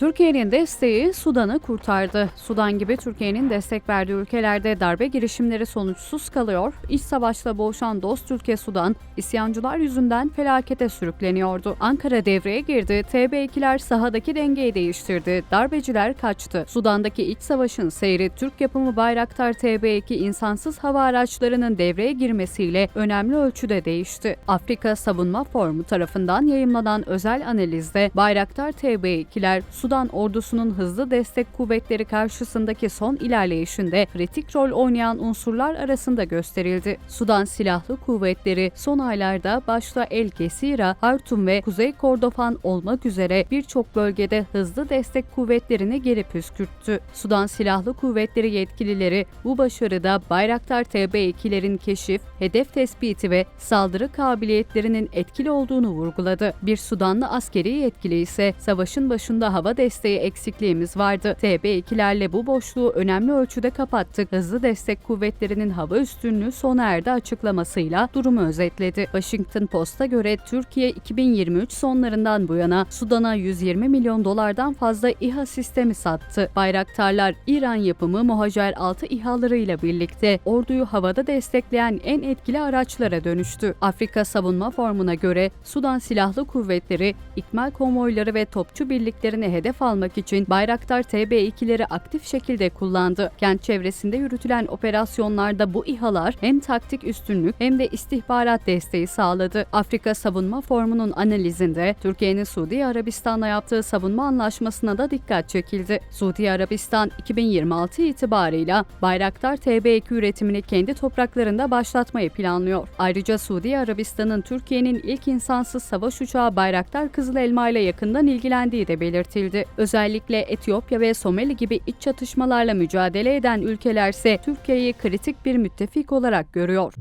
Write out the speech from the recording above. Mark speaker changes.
Speaker 1: Türkiye'nin desteği Sudan'ı kurtardı. Sudan gibi Türkiye'nin destek verdiği ülkelerde darbe girişimleri sonuçsuz kalıyor. İç savaşla boğuşan dost ülke Sudan, isyancılar yüzünden felakete sürükleniyordu. Ankara devreye girdi, TB2'ler sahadaki dengeyi değiştirdi, darbeciler kaçtı. Sudan'daki iç savaşın seyri Türk yapımı Bayraktar TB2 insansız hava araçlarının devreye girmesiyle önemli ölçüde değişti. Afrika Savunma Forumu tarafından yayımlanan özel analizde Bayraktar TB2'ler Sudan ordusunun hızlı destek kuvvetleri karşısındaki son ilerleyişinde kritik rol oynayan unsurlar arasında gösterildi. Sudan Silahlı Kuvvetleri son aylarda başta El Gesira, Hartum ve Kuzey Kordofan olmak üzere birçok bölgede hızlı destek kuvvetlerini geri püskürttü. Sudan Silahlı Kuvvetleri yetkilileri bu başarıda Bayraktar TB2'lerin keşif, hedef tespiti ve saldırı kabiliyetlerinin etkili olduğunu vurguladı. Bir Sudanlı askeri yetkili ise savaşın başında hava desteği eksikliğimiz vardı. TB2'lerle bu boşluğu önemli ölçüde kapattık. Hızlı destek kuvvetlerinin hava üstünlüğü sona erdi açıklamasıyla durumu özetledi. Washington Post'a göre Türkiye 2023 sonlarından bu yana Sudan'a 120 milyon dolardan fazla İHA sistemi sattı. Bayraktarlar İran yapımı Mohajer 6 İHA'larıyla birlikte orduyu havada destekleyen en etkili araçlara dönüştü. Afrika Savunma Formu'na göre Sudan Silahlı Kuvvetleri ikmal konvoyları ve topçu birliklerini hedef almak için Bayraktar TB2'leri aktif şekilde kullandı. Kent çevresinde yürütülen operasyonlarda bu İHA'lar hem taktik üstünlük hem de istihbarat desteği sağladı. Afrika Savunma Formu'nun analizinde Türkiye'nin Suudi Arabistan'la yaptığı savunma anlaşmasına da dikkat çekildi. Suudi Arabistan 2026 itibarıyla Bayraktar TB2 üretimini kendi topraklarında başlatmayı planlıyor. Ayrıca Suudi Arabistan'ın Türkiye'nin ilk insansız savaş uçağı Bayraktar Kızıl Elma ile yakından ilgilendiği de belirtildi. Özellikle Etiyopya ve Somali gibi iç çatışmalarla mücadele eden ülkelerse Türkiye'yi kritik bir müttefik olarak görüyor.